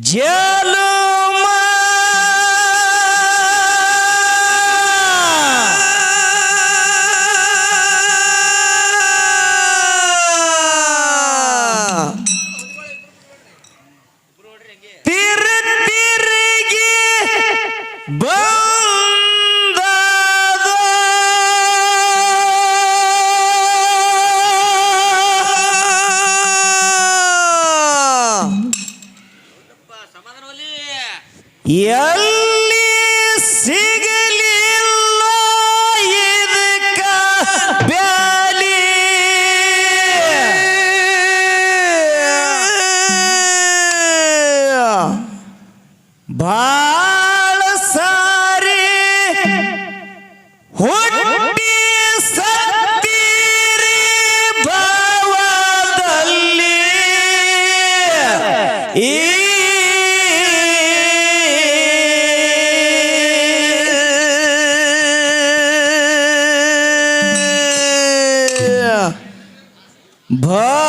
জেলা ಎಲ್ಲಿ ಸಿಗಲಿಲ್ಲ ಇದಕ್ಕ ಬ್ಯಾಲಿ ಬಾ. Bye.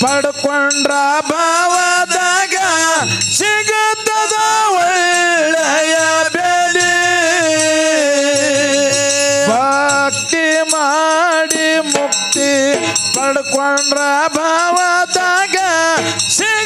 ಪಡ್ಕೊಂಡ್ರ ಭಾವದಾಗ ಸಿಗುತ್ತದ ಒಳ್ಳೆಯ ಬೆಲೆ. ಭಕ್ತಿ ಮಾಡಿ ಮುಕ್ತಿ ಪಡ್ಕೊಂಡ್ರ ಭಾವದಾಗ ಸಿಗ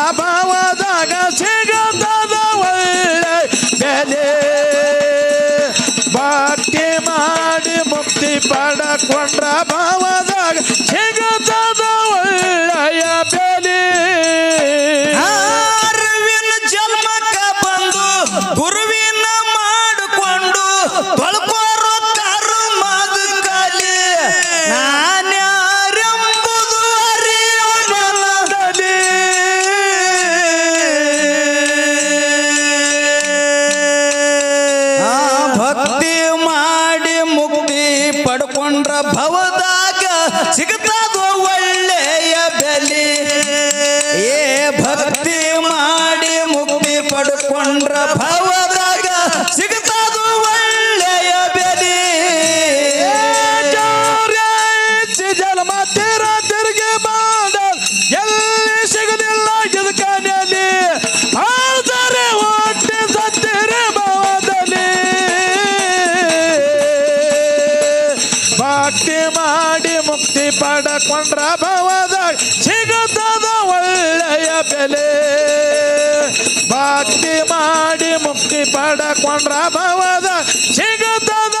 ಪಡ ಕೊಂಡ್ರ ಭಾವದಾಗ ಭವದಾಗ ಸಿಗುತ್ತ ಬೇಡಕೊಂಡ್ರ ಭವದ ಸಿಗುತ್ತದ ಒಳ್ಳೆಯ ಬೆಲೆ. ಭಕ್ತಿ ಮಾಡಿ ಮುಕ್ತಿ ಪಡಕೊಂಡ್ರ ಭವದ ಸಿಗುತ್ತದ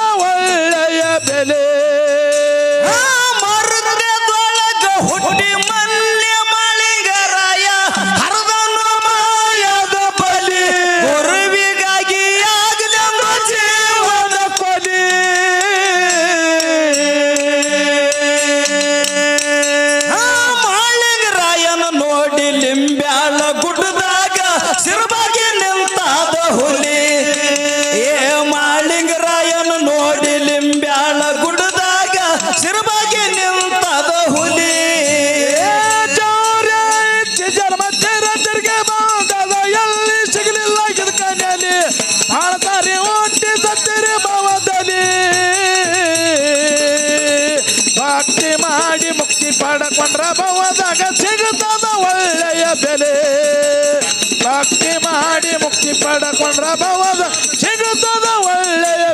ಪ್ರಭವದಾಗ ಸಿಗುತ್ತದ ಒಳ್ಳೆಯ ಬೆಲೆ. ಭಕ್ತಿ ಮಾಡಿ ಮುಕ್ತಿ ಪಡಕೊಂಡ್ರ ಭವದ ಸಿಗುತ್ತದ ಒಳ್ಳೆಯ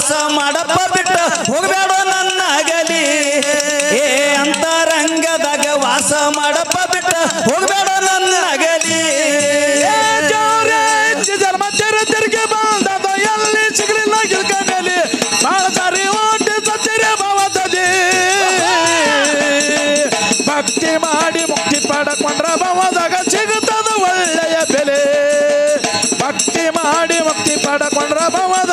ವಾಸ ಮಾಡಪ್ಪ ಬಿಟ್ಟು ಹೋಗಬೇಡ ನನ್ನ ಅಗಲಿ ಏ, ಅಂತರಂಗದಾಗ ವಾಸ ಮಾಡಪ್ಪ ಬಿಟ್ಟು ಹೋಗಬೇಡ ನನ್ನ ಅಗಲಿ ಸಿಗಲಿಲ್ಲ ಭಕ್ತಿ ಮಾಡಿ ಮುಕ್ತಿ ಪಡಕೊಂಡ್ರ ಬಾವದಾಗ ಒಳ್ಳೆಯ ಬೆಲೆ. ಭಕ್ತಿ ಮಾಡಿ ಮುಕ್ತಿ ಪಡಕೊಂಡ್ರ ಬಾವದ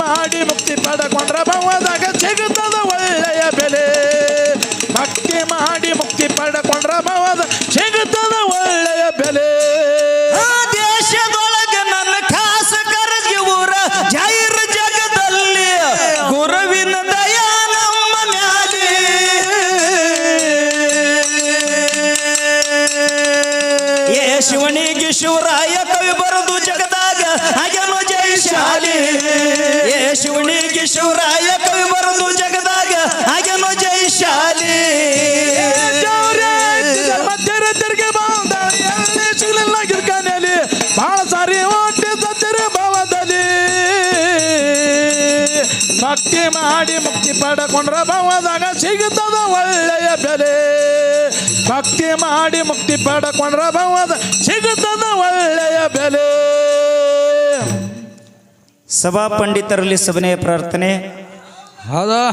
ಮಾಡಿ ಮುಕ್ತಿ ಪಡಕೊಂಡ್ರ ಭಾವದಾಗ ಸಿಗುತ್ತದ ಒಳ್ಳೆಯ ಬೆಲೆ. ಭಕ್ತಿ ಮಾಡಿ ಮುಕ್ತಿ ಪಡಕೊಂಡ್ರ ಭಾವದ ಸಿಗುತ್ತದ ಒಳ್ಳೆಯ ಬೆಲೆ. ದೇಶದೊಳಗ ನನ್ನ ಖಾಸ ಜಾಹಿರ್ ಜಗದಲ್ಲಿ ಗುರುವಿನ ದಯಾ ನಮ್ಮ ಶಿವನಿಗೆ ಶಿವರಾಯ ಕವಿ ಬರದು ಜಗದಾಗ ಹಾಗೆನೋ ಜೈಶಾಲಿ ಏ ಶಿವನಿಗೆ ಶಿವರಾಯ ಕವಿ ಜಗದಾಗ, ಹಾಗೆನೋ ಜೈಶಾಲಿ ಮಧ್ಯರಾತ್ರಿಗೆ ಬಂದ ಎಲ್ಲಿ ಸಿಗಲಿಲ್ಲ ಗಿರ್ಕಾನಲ್ಲಿ ಬಹಳ ಸಾರಿ ಹೊಟ್ಟೆ ಸಚ್ಚರಿ ಭಾವದಲ್ಲಿ. ಭಕ್ತಿ ಮಾಡಿ ಮುಕ್ತಿ ಪಡಕೊಂಡ್ರ ಭಾವದಾಗ ಸಿಗುತ್ತದ ಒಳ್ಳೆಯ ಬೆಲೆ. ಭಕ್ತಿ ಮಾಡಿ ಮುಕ್ತಿ ಪಡಕೊಂಡ್ರ ಭಾವದ ಸಿಗುತ್ತದ ಒಳ್ಳೆಯ ಬೆಲೆ. ಸಭಾ ಪಂಡಿತರಲ್ಲಿ ಸಭನೆಯ ಪ್ರಾರ್ಥನೆ. ಹೌದಾ?